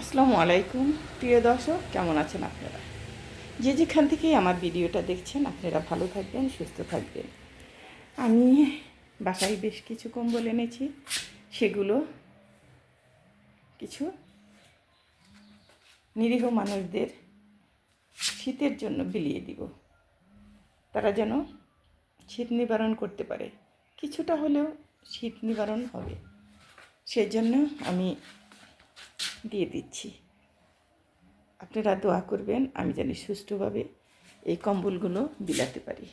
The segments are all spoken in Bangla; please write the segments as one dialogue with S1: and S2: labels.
S1: আসসালামু আলাইকুম। প্রিয় দর্শক, কেমন আছেন আপনারা? যে যেখান থেকেই আমার ভিডিওটা দেখছেন, আপনারা ভালো থাকবেন, সুস্থ থাকবেন। আমি বাসায় বেশ কিছু কম্বল এনেছি। সেগুলো কিছু নিরীহ মানুষদের শীতের জন্য বিলিয়ে দিব। তারা যেন শীত নিবারণ করতে পারে। কিছুটা হলেও শীত নিবারণ হবে। সেই জন্য আমি দিয়ে দিচ্ছি। আপনারা দোয়া করবেন আমি জানি সুষ্ঠুভাবে এই কম্বলগুলো বিলাতে পারি।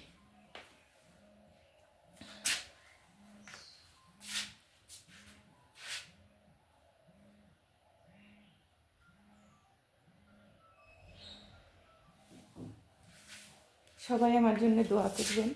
S1: সবাই আমার জন্য দোয়া করবেন।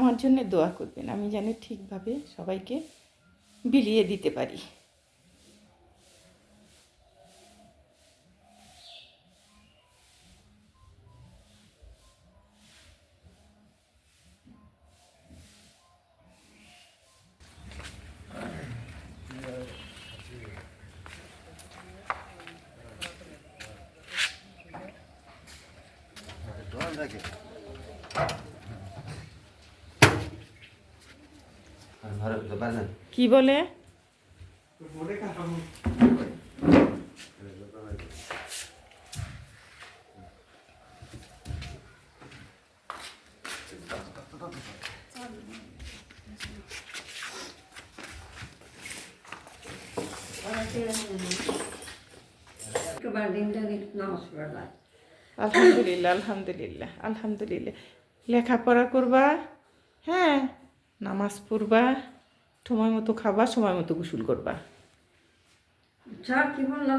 S1: আমার জন্য দোয়া করবেন আমি যেন ঠিকভাবে সবাইকে বিলিয়ে দিতে পারি।
S2: Doğan da
S1: কি বলে? আলহামদুলিল্লাহ আলহামদুলিল্লাহ আলহামদুলিল্লাহ। লেখাপড়া করবা? হ্যাঁ। নামাজ পড়বা সময় মতো খাবা সময় মতো গোসল করবা।
S3: আচ্ছা কি বলল?